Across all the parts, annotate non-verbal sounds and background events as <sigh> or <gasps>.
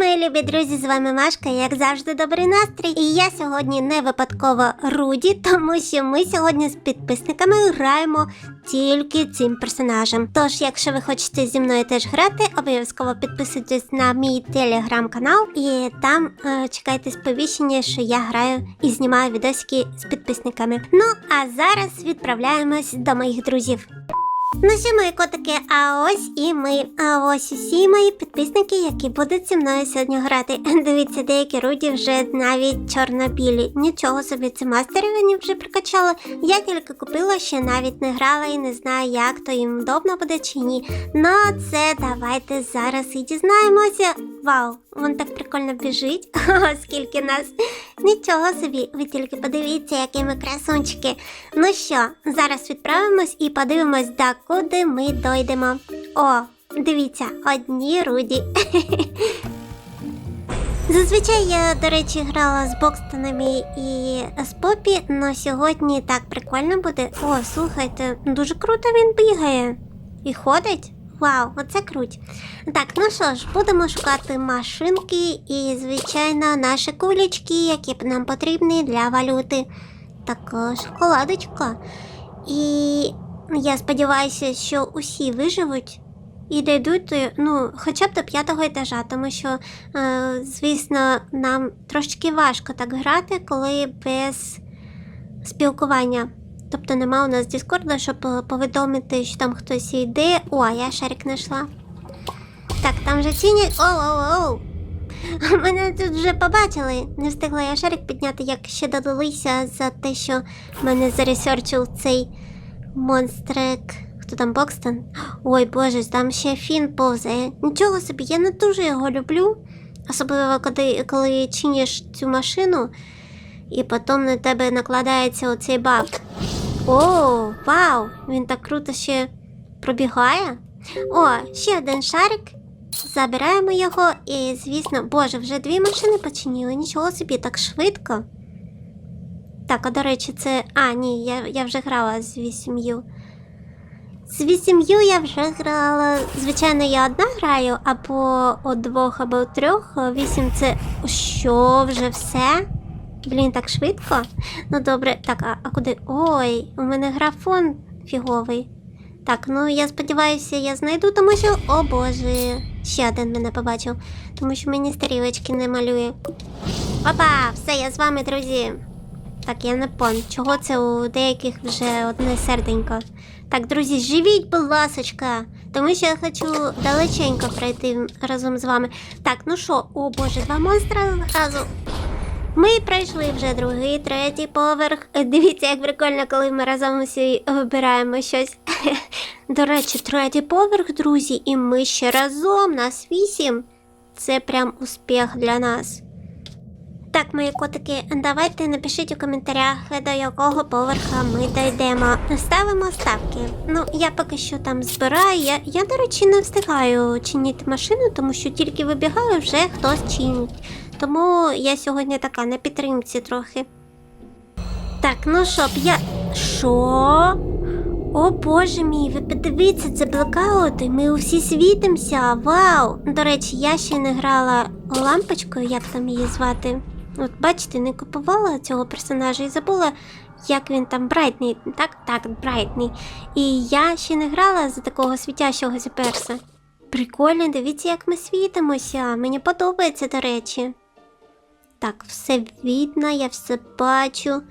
мої любі друзі! З вами Машка, як завжди, добрий настрій. І я сьогодні не випадково Руді, тому що ми сьогодні з підписниками граємо тільки цим персонажем. Тож, якщо ви хочете зі мною теж грати, обов'язково підписуйтесь на мій телеграм-канал і там е, чекайте сповіщення, що я граю і знімаю відосики з підписниками. Ну а зараз відправляємось до моїх друзів. Ну що, мої котики, а ось і ми. А ось усі мої підписники, які будуть зі мною сьогодні грати. <laughs> Дивіться, деякі руді вже навіть чорно-білі. Нічого собі, це мастери вони вже прикачали. Я тільки купила, ще навіть не грала і не знаю, як то їм вдобно буде чи ні. Ну, це давайте зараз і дізнаємося. Вау, він так прикольно біжить. <laughs> О, скільки нас. Нічого собі, ви тільки подивіться, які ми красунчики. Ну що, зараз відправимось і подивимось, до куди ми дойдемо. О, дивіться, одні руді. <laughs> Зазвичай я, до речі, грала з Бокстонами і з Попі, але сьогодні так прикольно буде. О, слухайте, дуже круто він бігає і ходить. Вау, оце круть. Так, ну що ж, будемо шукати машинки і, звичайно, наші кулечки, які нам потрібні для валюти. Так, шоколадочка. І я сподіваюся, що усі виживуть і дійдуть, ну, хоча б до п'ятого етажа, тому що, е, звісно, нам трошки важко так грати, коли без спілкування. Тобто нема у нас Діскорда, щоб е, повідомити, що там хтось йде. О, я шарик знайшла. Так, там вже ціні. Оу-оу-оу. <laughs> Мене тут вже побачили. Не встигла я шарик підняти, як ще додалися за те, що мене заресерчив цей монстрик. Хто там Бокстон? Ой боже, там ще фін повзає. Нічого собі, я не дуже його люблю. Особливо, коли, коли чиниш цю машину, і потім на тебе накладається оцей баг. О, вау! Він так круто ще пробігає. О, ще один шарик. Забираємо його і, звісно, боже, вже дві машини починили. Нічого собі, так швидко. Так, а до речі, це. А, ні, я, я вже грала з вісім'ю. З вісім'ю я вже грала. Звичайно, я одна граю, або у двох, або у трьох. Вісім це що вже все? Блін, так швидко. Ну добре, так, а, а куди? Ой, у мене графон фіговий. Так, ну я сподіваюся, я знайду, тому що. О боже, ще один мене побачив, тому що мені стрілочки не малює. Опа, все, я з вами, друзі. Так, я не пон. Чого це у деяких вже одне серденько. Так, друзі, живіть, будь ласочка, тому що я хочу далеченько пройти разом з вами. Так, ну що, о боже, два монстра зразу. Ми пройшли вже другий, третій поверх. Дивіться, як прикольно, коли ми разом усі вибираємо щось. <laughs> До речі, третій поверх, друзі, і ми ще разом, нас вісім. Це прям успіх для нас. Так, мої котики, давайте напишіть у коментарях, до якого поверха ми дійдемо. Ставимо ставки. Ну, я поки що там збираю. Я, я до речі, не встигаю чинити машину, тому що тільки вибігаю, вже хтось чинить. Тому я сьогодні така на підтримці трохи. Так, ну що я. Що? О боже мій, ви подивіться, це блекаут, і ми усі світимося. Вау! До речі, я ще не грала лампочкою, як там її звати. От бачите, не купувала цього персонажа і забула, як він там брайтний. Так, так, брайтний. І я ще не грала за такого світящого перса. Прикольно, дивіться, як ми світимося. Мені подобається, до речі. Так, все видно, я все бачу.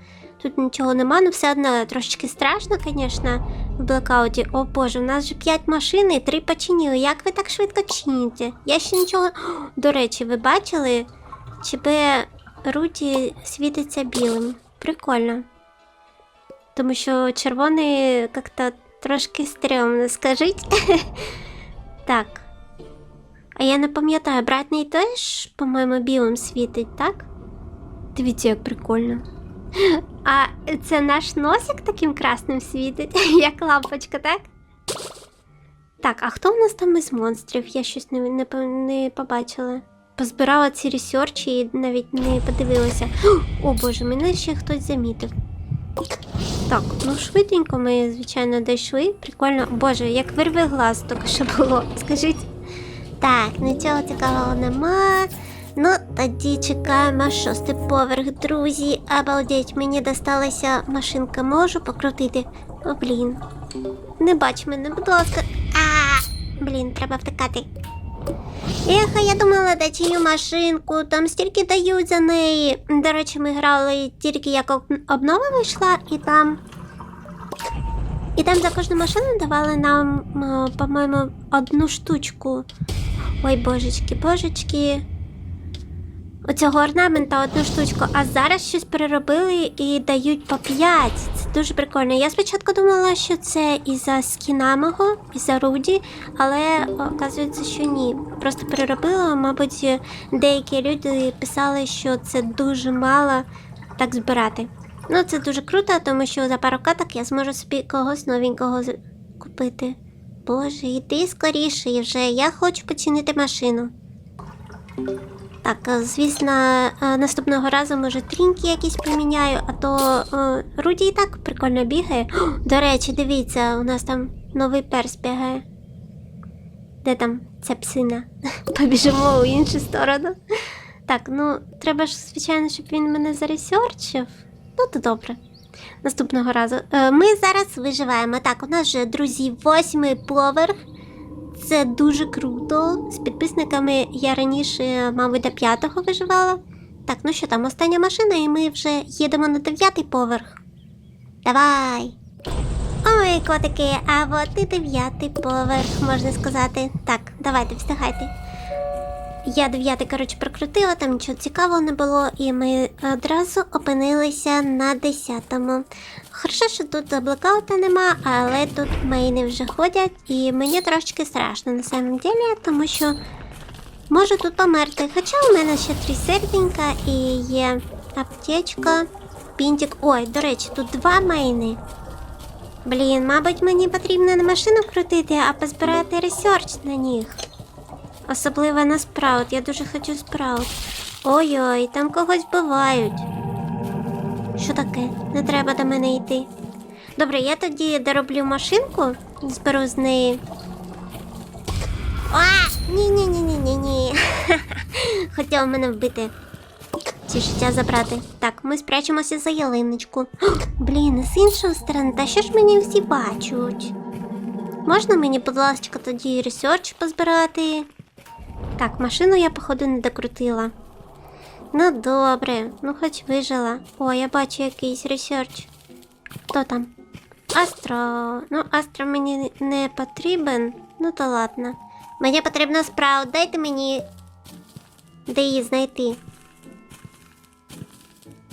Тут нічого нема, ну все одно трошечки страшно, звісно, в блекауті. О боже, у нас же 5 машин і 3 починили. Як ви так швидко чините? Я ще нічого. <gasps> До речі, ви бачили? ЧБ Руді світиться білим. Прикольно. Тому що червоний як-то трошки стрьомно, скажіть. <laughs> так. А я не пам'ятаю, братний теж, по-моєму, білим світить, так? Дивіться, як прикольно. А це наш носик таким красним світить, <laughs> як лампочка, так? Так, а хто у нас там із монстрів? Я щось не, не, не побачила. Позбирала ці ресерчі і навіть не подивилася. <gasps> О боже, мене ще хтось замітив. Так, ну швиденько ми, звичайно, дійшли. Прикольно. Боже, як вирве глаз тільки що було. Скажіть. Так, нічого цікавого нема. Ну, тоді чекаємо шостий поверх, друзі. Обалдеть, мені досталася машинка. Можу покрутити? О, блін. Не бач мене, будь ласка. А, блін, треба втикати. Ех, я думала, де чию машинку, там стільки дають за неї. До речі, ми грали тільки як обнова вийшла, і там. І там за кожну машину давали нам, по-моєму, одну штучку. Ой, божечки, божечки. Оцього орнамента одну штучку, а зараз щось переробили і дають по 5. Це дуже прикольно. Я спочатку думала, що це із-за скіна мого, із-за Руді, але оказується, що ні. Просто переробила, мабуть, деякі люди писали, що це дуже мало так збирати. Ну, це дуже круто, тому що за пару каток я зможу собі когось новенького купити. Боже, іди скоріше і вже. Я хочу починити машину. Так, е, звісно, е, наступного разу може трінки якісь поміняю, а то е, Руді і так прикольно бігає. О, До речі, дивіться, у нас там новий перс бігає. Де там ця псина? <laughs> Побіжимо у іншу сторону. Так, ну треба ж, звичайно, щоб він мене заресерчив. Ну, то добре. Наступного разу. Е, Ми зараз виживаємо. Так, у нас вже, друзі, восьмий поверх. Це дуже круто. З підписниками я раніше, мабуть, до п'ятого виживала. Так, ну що там, остання машина, і ми вже їдемо на дев'ятий поверх. Давай. Ой, котики, а от і дев'ятий поверх, можна сказати. Так, давайте, встигайте. Я дев'ятий, коротше, прокрутила, там нічого цікавого не було, і ми одразу опинилися на десятому. Хорошо, що тут блекаута нема, але тут мейни вже ходять, і мені трошки страшно на самом деле, тому що можу тут померти. Хоча у мене ще три серденька і є аптечка, пінтик. Ой, до речі, тут два мейни. Блін, мабуть, мені потрібно не машину крутити, а позбирати ресерч на них. Особливо на спраут. Я дуже хочу спраут. Ой-ой, там когось вбивають. Що таке? Не треба до мене йти. Добре, я тоді дороблю машинку, зберу з неї. А! Ні-ні-ні-ні-ні-ні. <laughs> Хотів мене вбити. Чи життя забрати. Так, ми спрячемося за ялиночку. <gasps> Блін, з іншої сторони, та що ж мені всі бачать? Можна мені, будь ласка, тоді ресерч позбирати? Так, машину я, походу, не докрутила. Ну добре, ну хоч вижила. О, я бачу якийсь ресерч. Хто там? Астро. Ну, Астро мені не потрібен. Ну то ладно. Мені потрібна справа. Дайте мені. Де її знайти?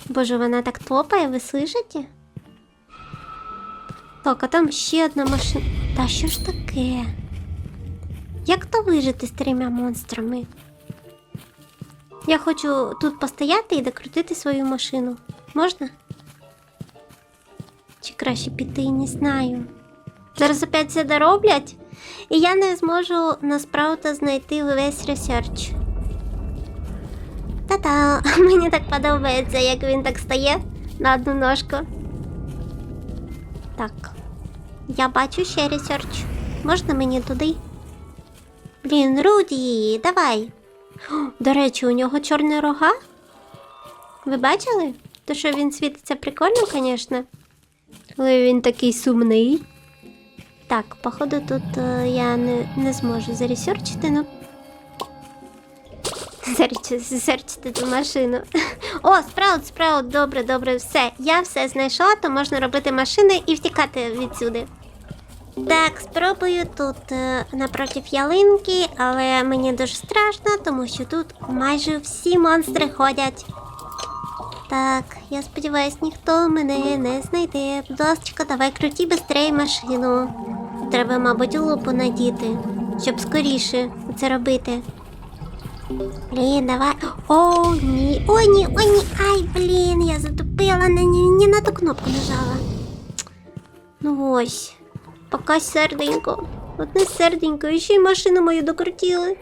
Боже, вона так топає, ви слышите? Так, а там ще одна машина. Та що ж таке? Як то вижити з трьома монстрами? Я хочу тут постояти і докрутити свою машину. Можна? Чи краще піти, не знаю. Зараз опять це дороблять, і я не зможу насправді знайти весь ресерч. Та-та, <laughs> мені так подобається, як він так стає на одну ножку. Так. Я бачу ще ресерч. Можна мені туди? Блін, Руді, давай. До речі, у нього чорні рога. Ви бачили? То що він світиться прикольно, звісно. Але він такий сумний. Так, походу, тут е, я не, не зможу заресерчити, ну. Зарчити ту машину. О, спраут, спраут, добре, добре, все. Я все знайшла, то можна робити машини і втікати відсюди. Так, спробую тут е, напротив ялинки, але мені дуже страшно, тому що тут майже всі монстри ходять. Так, я сподіваюсь, ніхто мене не знайде. Будь давай круті быстрей машину. Треба, мабуть, лупу надіти, щоб скоріше це робити. Блін, давай. О, ні. О, ні, о, ні. Ай, блін, я затупила ні, не на ту кнопку нажала. Ну ось. Пока серденько. Одне серденько, і ще й машину мою докрутили.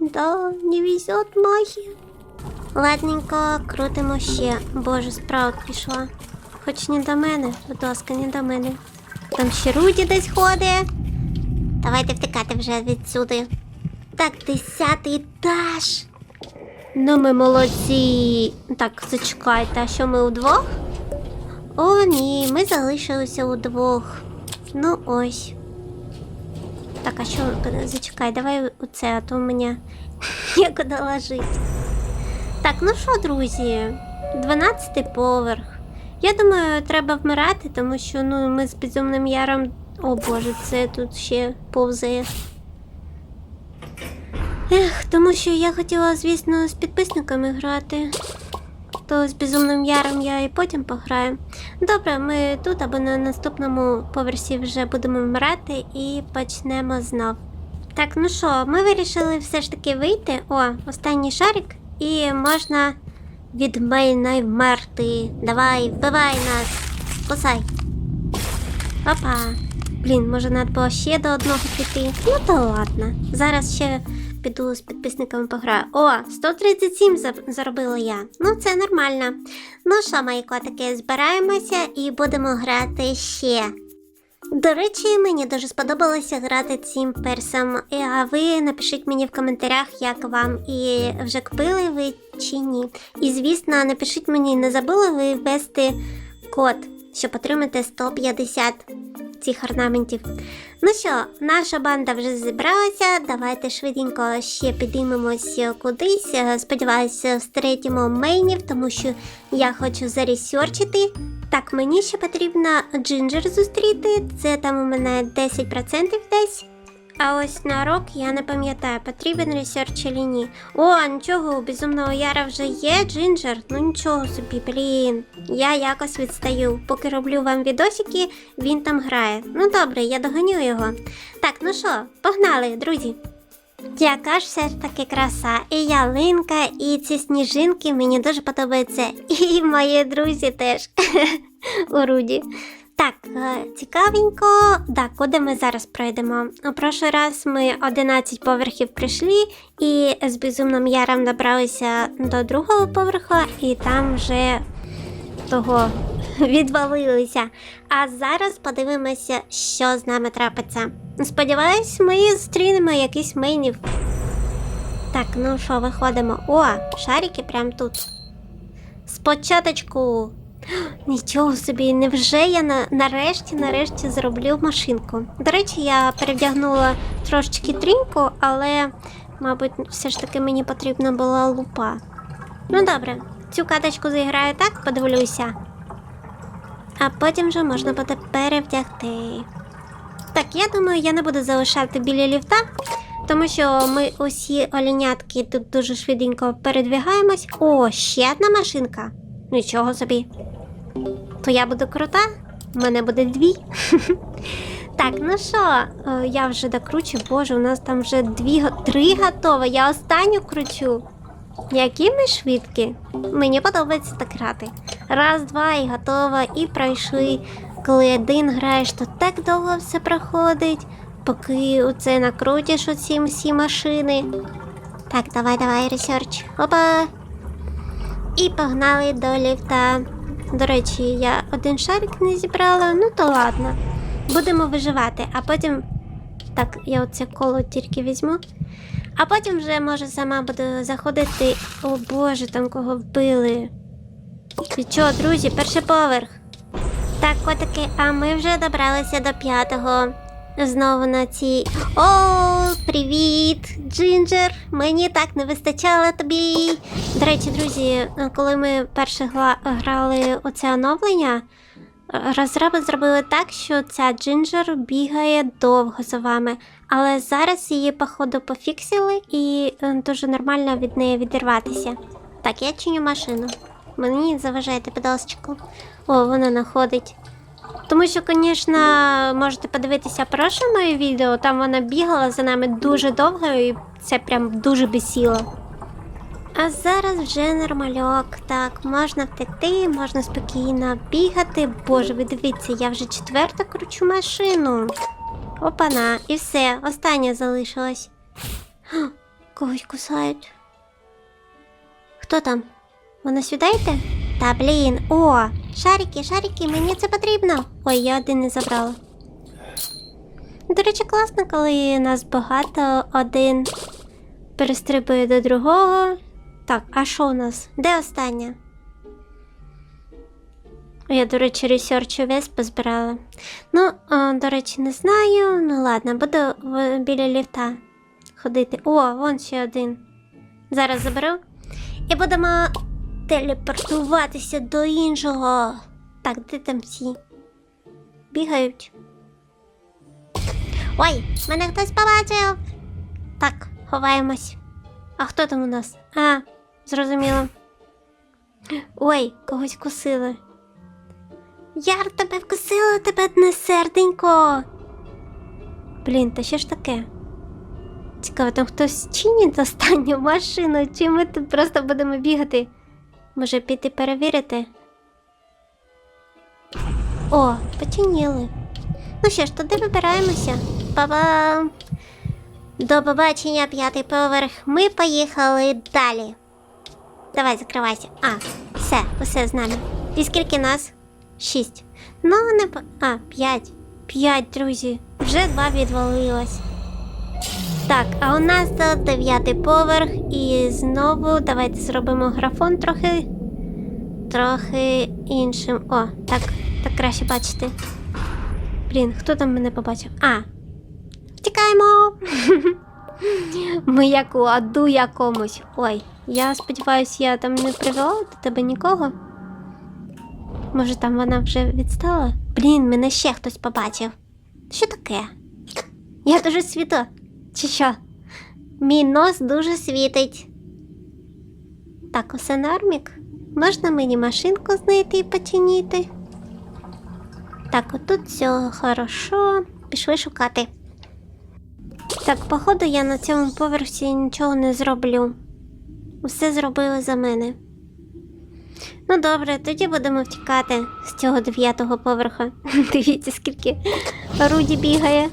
Да, не везет магія. Ладненько, крутимо ще. Боже, справа пішла. Хоч не до мене, будь ласка, не до мене. Там ще Руді десь ходить. давайте втикати вже відсюди. Так, десятий етаж. Ну, ми молодці. Так, зачекайте, а що ми удвох? Ні, ми залишилися удвох. Ну ось. Так, а що, зачекай, давай оце, а то у мене <laughs> некуди ложить. Так, ну що, друзі, 12 поверх. Я думаю, треба вмирати, тому що ну, ми з безумним яром. О боже, це тут ще повзає. Ех, тому що я хотіла, звісно, з підписниками грати. То з безумним яром я і потім пограю. Добре, ми тут або на наступному поверсі вже будемо вмирати і почнемо знов. Так, ну що, ми вирішили все ж таки вийти. О, останній шарик, і можна від мене вмерти. Давай, вбивай нас. Кусай. Опа. Блін, може треба було ще до одного піти. Ну то ладно. Зараз ще піду з підписниками пограю. О, 137 заробила я. Ну, це нормально. Ну що, мої котики, збираємося і будемо грати ще. До речі, мені дуже сподобалося грати цим персом. Е, А ви напишіть мені в коментарях, як вам і вже купили ви чи ні. І звісно, напишіть мені, не забули ви ввести код, щоб отримати 150 цих орнаментів. Ну що, наша банда вже зібралася. Давайте швиденько ще підіймемось кудись. Е, Сподіваюся, встретимо мейнів, тому що я хочу заресерчити. Так, мені ще потрібно джинджер зустріти. Це там у мене 10% десь. А ось на рок я не пам'ятаю, потрібен ресерч чи ні. О, нічого, у безумного яра вже є джинджер. Ну нічого собі, блін. Я якось відстаю. Поки роблю вам відосики, він там грає. Ну добре, я доганю його. Так, ну що, погнали, друзі. Яка ж все ж таки краса, і ялинка, і ці сніжинки мені дуже подобаються. <laughs> І мої друзі теж <laughs> у Руді. Так, е, цікавенько. Так, куди ми зараз пройдемо? У прошлий раз ми 11 поверхів прийшли і з безумним яром добралися до другого поверху, і там вже того <laughs> відвалилися. А зараз подивимося, що з нами трапиться. Сподіваюсь, ми зустрінемо якийсь мейнів. Так, ну що, виходимо. О, шарики прямо тут. Спочаточку. Нічого собі, невже я на, нарешті, нарешті зроблю машинку. До речі, я перевдягнула трошечки тріньку, але, мабуть, все ж таки мені потрібна була лупа. Ну добре, цю каточку зіграю так, подивлюся. А потім вже можна буде перевдягти. Так, я думаю, я не буду залишати біля ліфта, тому що ми усі олінятки тут дуже швиденько передвигаємось. О, ще одна машинка. Нічого собі. То я буду крута, в мене буде дві. <laughs> Так, ну що, е, я вже докручу, боже, у нас там вже дві, три готові. Я останню кручу. Які ми швидкі. Мені подобається так грати. Раз, два і готово, і пройшли. Коли один граєш, то так довго все проходить, поки оце накрутиш оці всі машини. Так, давай, давай, ресерч. Опа. І погнали до ліфта. До речі, я один шарик не зібрала, ну то ладно. Будемо виживати, а потім. Так, я оце коло тільки візьму. А потім вже, може, сама буду заходити. О боже, там кого вбили. І чо, друзі, перший поверх. Так, котики, а ми вже добралися до п'ятого. Знову на цій. О, привіт, Джинджер! Мені так не вистачало тобі. До речі, друзі, коли ми перше грали оце оновлення, розроби зробили так, що ця Джинджер бігає довго за вами. Але зараз її, походу, пофіксили і е, дуже нормально від неї відірватися. Так, я чиню машину. Мені заважаєте, будь ласка. О, вона находить. Тому що, звісно, можете подивитися прошле моє відео, там вона бігала за нами дуже довго і це прям дуже бесіло. А зараз вже нормальок. Так, можна втекти, можна спокійно бігати. Боже, ви дивіться, я вже четверта кручу машину. Опана, і все, остання залишилась. Га, Когось кусають. Хто там? Ви нас сюди Та блін, о, шарики, шарики, мені це потрібно. Ой, я один не забрала. До речі, класно, коли нас багато, один перестрибує до другого. Так, а що у нас? Де остання? Я, до речі, ресерч увесь позбирала. Ну, до речі, не знаю. Ну ладно, буду біля ліфта ходити. О, вон ще один. Зараз заберу. І будемо телепортуватися до іншого. Так, де там всі? Бігають. Ой, мене хтось побачив. Так, ховаємось. А хто там у нас? А, зрозуміло. Ой, когось кусили. Яр, тебе вкусило тебе одне серденько. Блін, та що ж таке? Цікаво, там хтось чинить останню машину, чи ми тут просто будемо бігати? Може піти перевірити? О, починіли. Ну що ж, туди вибираємося. Па-бам! До побачення, п'ятий поверх. Ми поїхали далі. Давай, закривайся. А, все, усе з нами. І скільки нас? Шість. Ну, не по. А, п'ять. П'ять, друзі. Вже два відвалилось. Так, а у нас дев'ятий поверх, і знову давайте зробимо графон трохи. Трохи іншим. О, так, так краще бачити. Блін, хто там мене побачив? А. Втікаємо! <laughs> Ми як у аду якомусь. Ой, я сподіваюся, я там не привела до тебе нікого. Може, там вона вже відстала? Блін, мене ще хтось побачив. Що таке? Я дуже світо. Чи що? Мій нос дуже світить. Так, усе нормік. Можна мені машинку знайти і починити? Так, отут все хорошо. Пішли шукати. Так, походу, я на цьому поверсі нічого не зроблю. Усе зробили за мене. Ну добре, тоді будемо втікати з цього дев'ятого поверха. <laughs> Дивіться, скільки Руді бігає.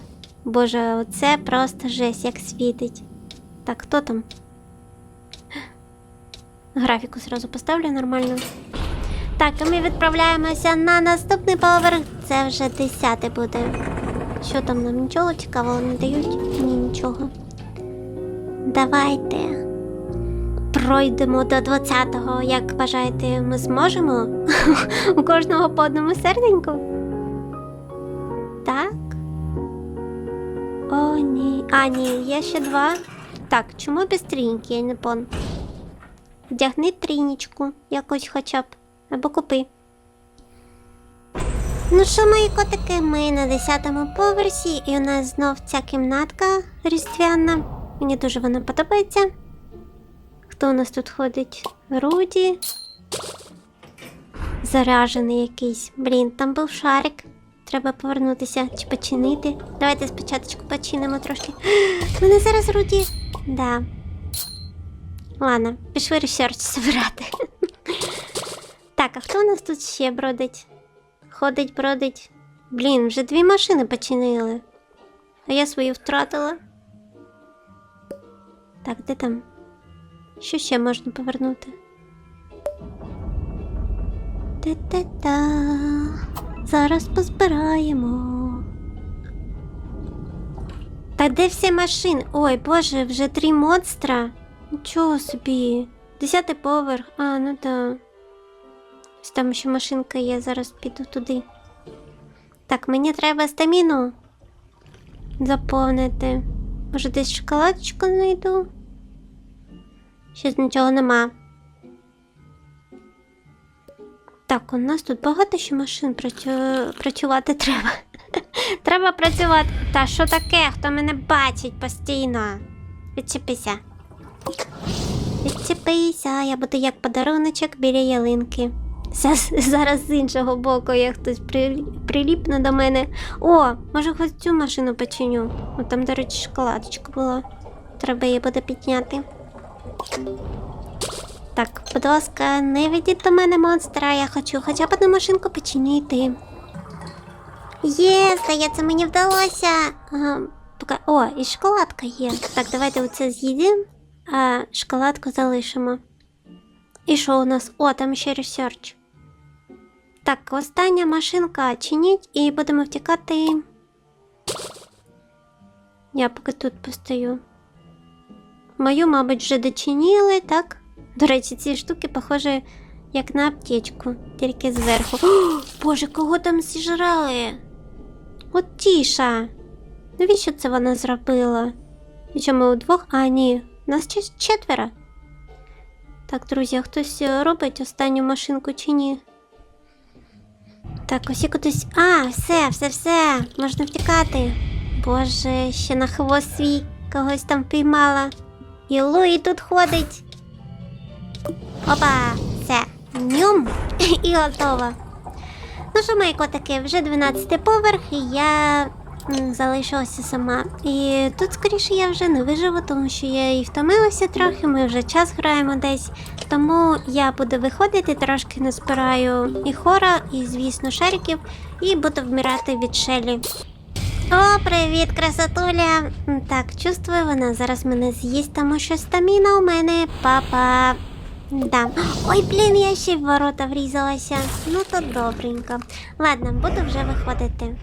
Боже, оце просто жесть, як світить. Так, хто там? Графіку зразу поставлю нормально. Так, а ми відправляємося на наступний поверх. Це вже десятий буде. Що там нам нічого цікавого не дають? Ні, нічого. Давайте пройдемо до 20-го. Як вважаєте, ми зможемо? <laughs> У кожного по одному серденьку? Так. А, ні, є ще два. Так, чому без трійньки, я не пон. Вдягни трійнічку, якось хоча б. Або купи. Ну що, мої котики, ми на 10-му поверсі, і у нас знов ця кімнатка різдвяна. Мені дуже вона подобається. Хто у нас тут ходить? Руді. Заряжений якийсь. Блін, там був шарик. Треба повернутися чи починити. Давайте спочатку починимо трошки. <gasps> Мене зараз Руді. Да. Ладно, пішли ресерч збирати. <laughs> Так, а хто у нас тут ще бродить? Ходить, бродить. Блін, вже дві машини починили. А я свою втратила. Так, де там? Що ще можна повернути? Та-та-та. Зараз позбираємо. Та де всі машини? Ой, боже, вже три монстра. Нічого собі. Десятий поверх. А, ну да. Ось Там ще машинка є, зараз піду туди. Так, мені треба стаміну заповнити. Може, десь шоколадочку знайду? Щось нічого нема. Так, у нас тут багато ще машин працю... працювати треба. <laughs> треба працювати. Та що таке? Хто мене бачить постійно? Відчепися. Відчепися, я буду як подаруночок біля ялинки. Зараз, зараз з іншого боку, як хтось при, приліпне до мене. О, може хоч цю машину починю. О, там, до речі, шоколадочка була. Треба її буде підняти. Так, будь ласка, не ведіть до мене монстра, я хочу хоча б одну машинку починити. Є, здається, мені вдалося. Ага. О, і шоколадка є. Так, давайте оце з'їдемо, а шоколадку залишимо. І що у нас? О, там ще ресерч. Так, остання машинка чиніть і будемо втікати. Я поки тут постою. Мою, мабуть, вже дочинили, так? До речі, ці штуки похожі як на аптечку, тільки зверху. О, Боже, кого там зіжрали? От тіша. Навіщо це вона зробила? І що ми удвох? А, ні, нас четверо. Так, друзі, а хтось робить останню машинку чи ні? Так, усі кудись. А, все, все, все, можна втікати. Боже, ще на хвост свій когось там піймала. І Луї тут ходить. Опа, все, нюм <laughs> і готово. Ну що, мої котики, вже 12 поверх, і я залишилася сама. І тут, скоріше, я вже не виживу, тому що я і втомилася трохи, ми вже час граємо десь. Тому я буду виходити, трошки назбираю і хора, і, звісно, шариків, і буду вмирати від шелі. О, привіт, красотуля! Так, чувствую, вона зараз мене з'їсть, тому що стаміна у мене, папа. Да. Ой, блін, я ще в ворота врізалася. Ну то добренько. Ладно, буду вже виходити.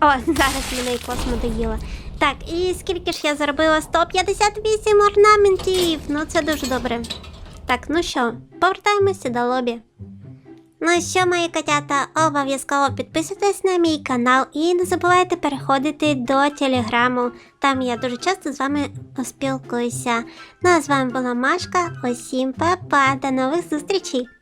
О, зараз мене і космо доїла. Так, і скільки ж я заробила? 158 орнаментів. Ну це дуже добре. Так, ну що, повертаємося до лобі. Ну що, мої котята, обов'язково підписуйтесь на мій канал і не забувайте переходити до телеграму. Там я дуже часто з вами спілкуюся. Ну а з вами була Машка. Усім па-па, до нових зустрічей!